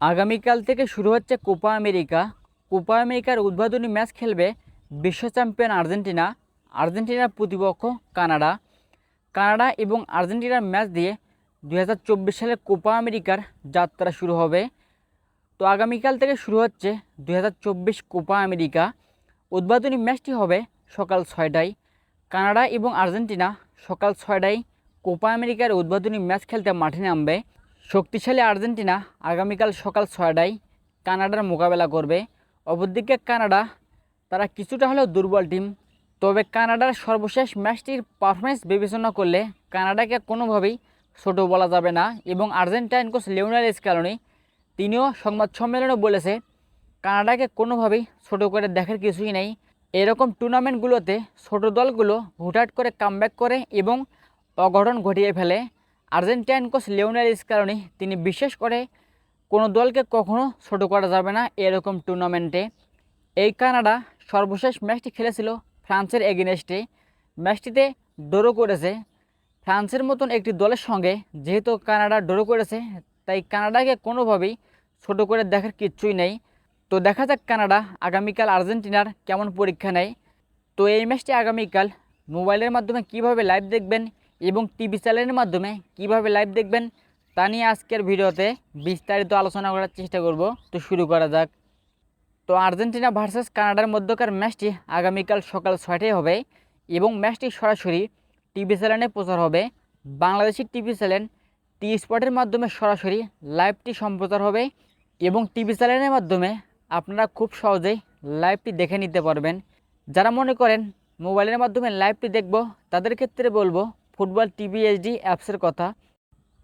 আগামীকাল থেকে শুরু হচ্ছে কোপা আমেরিকা। কোপা আমেরিকার উদ্বোধনী ম্যাচ খেলবে বিশ্ব চ্যাম্পিয়ন আর্জেন্টিনা, আর্জেন্টিনার প্রতিপক্ষ কানাডা। কানাডা এবং আর্জেন্টিনার ম্যাচ দিয়ে দুই সালের কোপা আমেরিকার যাত্রা শুরু হবে। তো আগামীকাল থেকে শুরু হচ্ছে দু হাজার চব্বিশ কোপা আমেরিকা। উদ্বোধনী ম্যাচটি হবে সকাল ছয়টায়। কানাডা এবং আর্জেন্টিনা সকাল ছয়টায় কোপা আমেরিকার উদ্বোধনী ম্যাচ খেলতে মাঠে নামবে। শক্তিশালী আর্জেন্টিনা আগামীকাল সকাল ছয়টায় কানাডার মোকাবেলা করবে। অপরদিকে কানাডা, তারা কিছুটা হলেও দুর্বল টিম। তবে কানাডার সর্বশেষ ম্যাচটির পারফরমেন্স বিবেচনা করলে কানাডাকে কোনোভাবেই ছোট বলা যাবে না এবং আর্জেন্টাইন কোচ লিওনাল স্ক্যালোনি তিনিও সংবাদ সম্মেলনে বলেছে, কানাডাকে কোনোভাবেই ছোট করে দেখার কিছুই নেই। এরকম টুর্নামেন্টগুলোতে ছোট দলগুলো হুটহাট করে কামব্যাক করে এবং অঘটন ঘটিয়ে ফেলে। আর্জেন্টাইন কোচ লিওনাল স্ক্যালোনি তিনি বিশেষ করে কোনো দলকে কখনো ছোট করা যাবে না এরকম টুর্নামেন্টে। এই কানাডা সর্বশেষ ম্যাচটি খেলেছিল ফ্রান্সের এগেনস্টে। ম্যাচটিতে ড্রো করেছে ফ্রান্সের মতন একটি দলের সঙ্গে, যেহেতু কানাডা ড্রো করেছে, তাই কানাডাকে কোনোভাবেই ছোট করে দেখার কিচ্ছুই নেই। তো দেখা যাক কানাডা আগামীকাল আর্জেন্টিনার কেমন পরীক্ষা নেয়। তো এই ম্যাচটি আগামীকাল মোবাইলের মাধ্যমে কীভাবে লাইভ দেখবেন এবং টিভি চ্যানেলের মাধ্যমে কীভাবে লাইভ দেখবেন, তা নিয়ে আজকের ভিডিওতে বিস্তারিত আলোচনা করার চেষ্টা করব। তো শুরু করা যাক। তো আর্জেন্টিনা ভার্সেস কানাডার মধ্যকার ম্যাচটি আগামীকাল সকাল ছয়টায় হবে এবং ম্যাচটি সরাসরি টিভি চ্যানেলে প্রচার হবে। বাংলাদেশের টিভি চ্যানেল টি স্পটের মাধ্যমে সরাসরি লাইভটি সম্প্রচার হবে এবং টিভি চ্যানেলের মাধ্যমে আপনারা খুব সহজেই লাইভটি দেখে নিতে পারবেন। যারা মনে করেন মোবাইলের মাধ্যমে লাইভটি দেখব, তাদের ক্ষেত্রে বলব ফুটবল টিভি এইচডি অ্যাপসের কথা।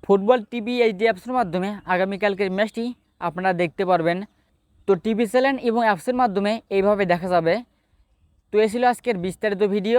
ফুটবল টিভি এইচডি অ্যাপসের মাধ্যমে আগামীকালকের ম্যাচটি আপনারা দেখতে পারবেন। তো টিভি চ্যানেল এবং অ্যাপসের মাধ্যমে এইভাবে দেখা যাবে। তো এ ছিল আজকের বিস্তারিত ভিডিও।